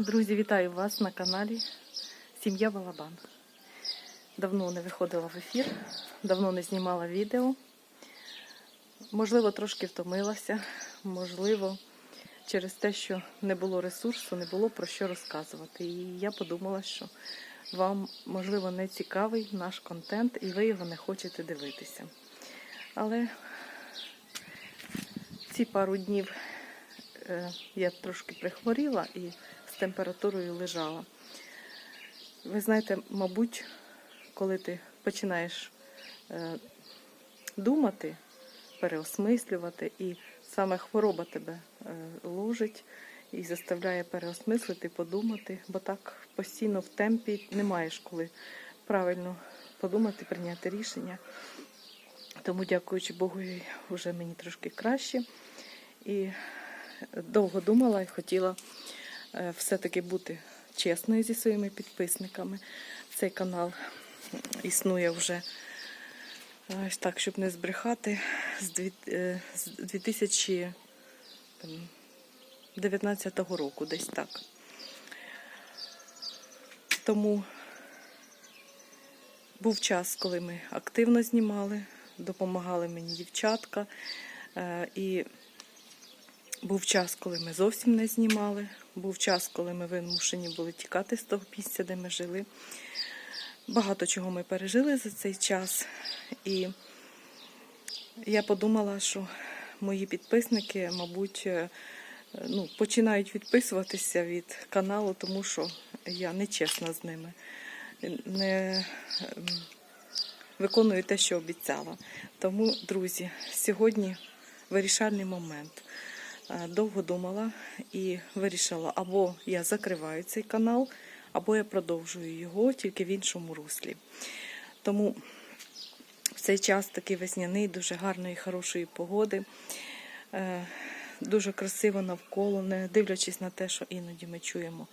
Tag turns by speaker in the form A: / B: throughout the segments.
A: Друзі, вітаю вас на каналі Сім'я Балабан. Давно не виходила в ефір, давно не знімала відео. Можливо, трошки втомилася, можливо, через те, що не було ресурсу, не було про що розказувати. І я подумала, що вам, можливо, не цікавий наш контент, і ви його не хочете дивитися. Але ці пару днів е, я трошки прихворіла і температурою лежала. Ви знаєте, мабуть, коли ти починаєш е, думати, переосмислювати, і саме хвороба тебе е, ложить і заставляє переосмислити, подумати, бо так постійно в темпі не маєш коли правильно подумати, прийняти рішення. Тому, дякуючи Богу, вже мені трошки краще. І довго думала і хотіла все-таки бути чесною зі своїми підписниками. Цей канал існує вже е, так, щоб не збрехати, з дві- е, з 2019 року, десь так. Тому був час, коли ми активно знімали, допомагали мені дівчатка. е, І був час, коли ми зовсім не знімали. Був час, коли ми вимушені були тікати з того місця, де ми жили. Багато чого ми пережили за цей час. І я подумала, що мої підписники, мабуть, е, ну, починають відписуватися від каналу, тому що я нечесна з ними. Не ем, виконую те, що обіцяла. Тому, друзі, сьогодні вирішальний момент. Е, Довго думала і вирішила, або я закриваю цей канал, або я продовжую його тільки в іншому руслі. Тому в цей час такий весняний, дуже гарної, хорошої погоди. Дуже красиво навколо, не дивлячись на те, що іноді ми чуємо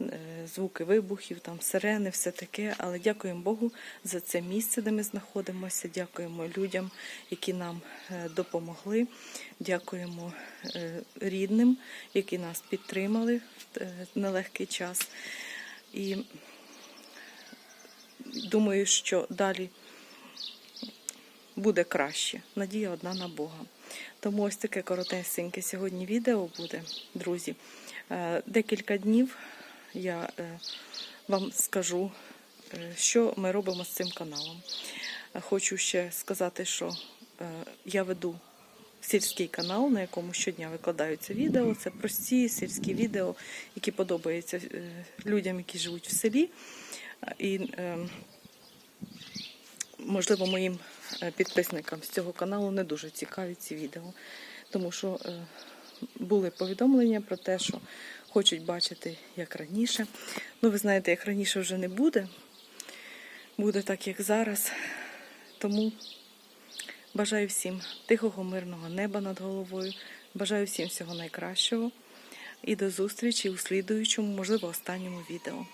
A: е, звуки вибухів, там сирени, все таке. Але дякуємо Богу за це місце, де ми знаходимося. Дякуємо людям, які нам е, допомогли. Дякуємо е, рідним, які нас підтримали в нелегкий час. І думаю, що далі буде краще. Надія одна на Бога. Тому ось таке коротесеньке сьогодні відео буде, друзі. Е, Декілька днів я е, вам скажу, е, що ми робимо з цим каналом. Хочу ще сказати, що я веду сільський канал, на якому щодня викладаються відео. Це прості сільські відео, які подобаються людям, які живуть в селі. І е, можливо, моїм підписникам з цього каналу не дуже цікаві ці відео, тому що е, були повідомлення про те, що хочуть бачити як раніше. Ну, ви знаєте, як раніше вже не буде. Буде так, як зараз. Тому бажаю всім тихого, мирного неба над головою. Бажаю всім всього найкращого. І до зустрічі у слідуючому, можливо, останньому відео.